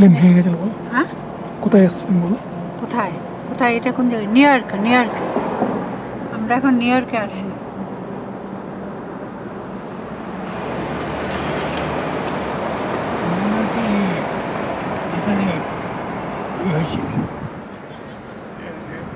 Plane ভেঙে গেছিল বলো। হ্যাঁ? কোথায় এসছো তুমি বলো। কোথায়? কোথায়? এটা কোন জায়গায়? নিউ ইয়র্ক নিউ ইয়র্কে আমরা এখন নিউ ইয়র্কে আছি।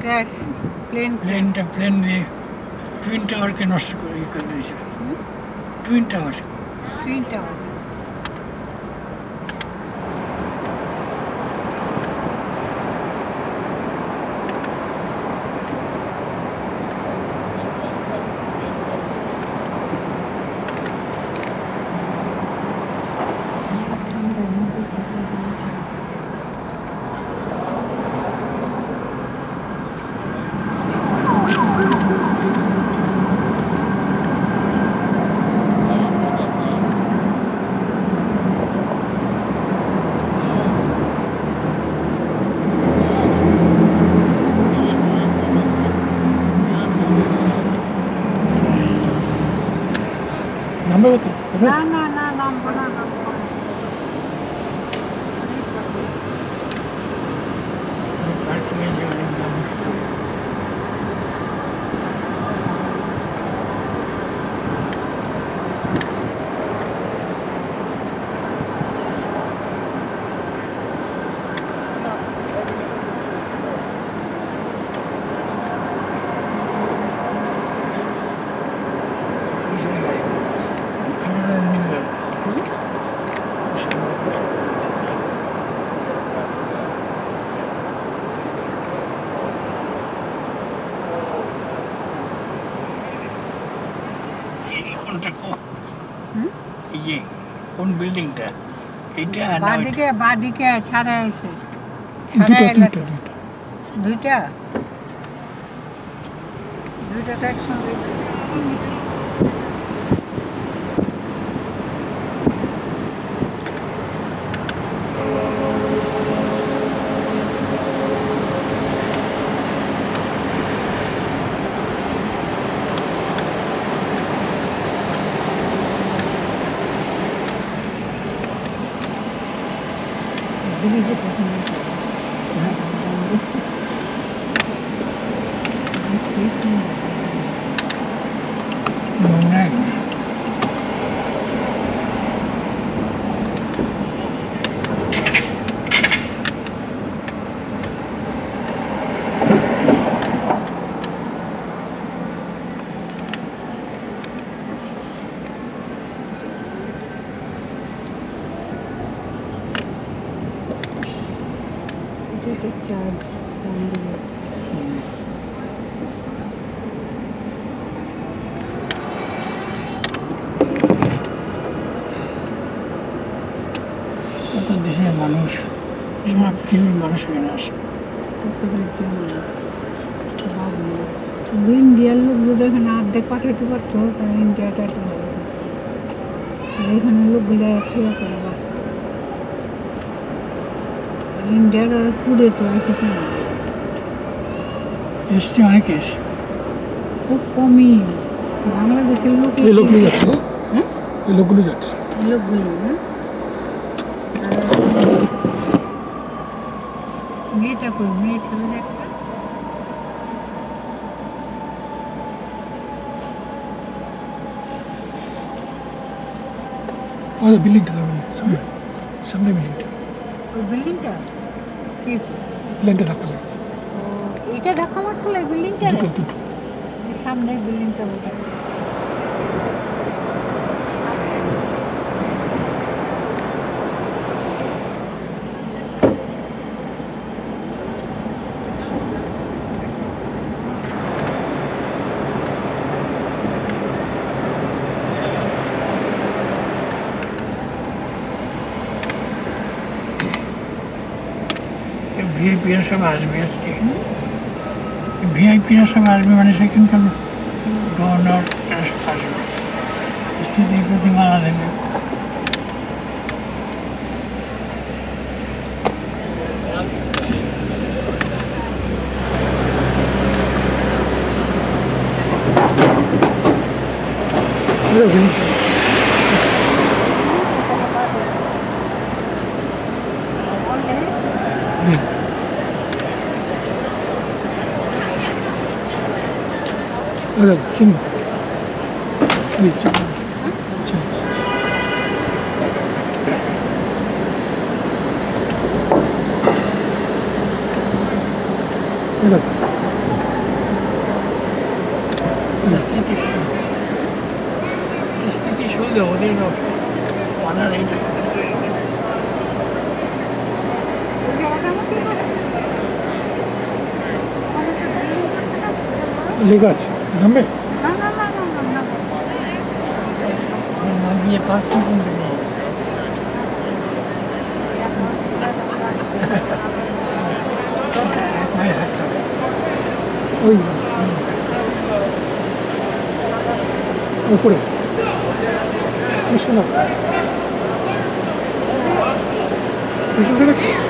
ক্র্যাশ প্লেন প্লেনটা প্লেন দিয়ে টুইন টাওয়ারকে নষ্ট করে দিয়েছিল twin tower twin tower Thank you. কোনটা এই যে কোন বিল্ডিংটা ওইটা? বাদিকে বাদিকে ছাড়া আছে দুটো ছাড়া এলে দুটো দুটো দুইটা দুইটা তো Mga দুটো চার্জ কত দেশের মানুষ সারা পৃথিবীর মানুষ এখানে আসে। ইন্ডিয়ার লোকগুলো এখানে অর্ধেক পাঠাতে পারতো ইন্ডিয়াটা এখানে লোকগুলো খেয়ে করে বাঁচত আর ইন্ডিয়ার আর কুড়ে তো আর কিছু না এসছে অনেক এসছে খুব কমই বাংলাদেশের লোক এই লোকগুলো যাচ্ছে না? হ্যাঁ এই লোকগুলো যাচ্ছে এই লোকগুলো না আর মেয়েটা কই মেয়ে ছিল যে একটা ওই বিল্ডিংটা দেখো সামনে সামনে বিল্ডিংটা ওই বিল্ডিংটা কি প্লেনটা ধাক্কা লাগছে? এইটা ধাক্কা মারছিল এই বিল্ডিংটা সামনে বিল্ডিংটা એ વીઆઈપીના સમાજમાં હતી વીઆઈપીના સમાજમાં મને સેકન્ડ ડોનર સમાજમાં સ્થિતિ પ્રતિ મારા દેવી Thank you. 음. 여기 김 여기 있지. 김 여기 legać na myk. No, no, no, no, no, no. Na mnie paski będę miał. Oj. O, これ。一緒なの。一緒でかい。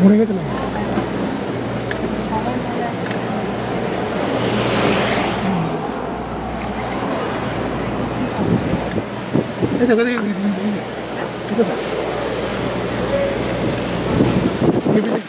লাগে গেছে না এই দেখো এই বিল্ডিং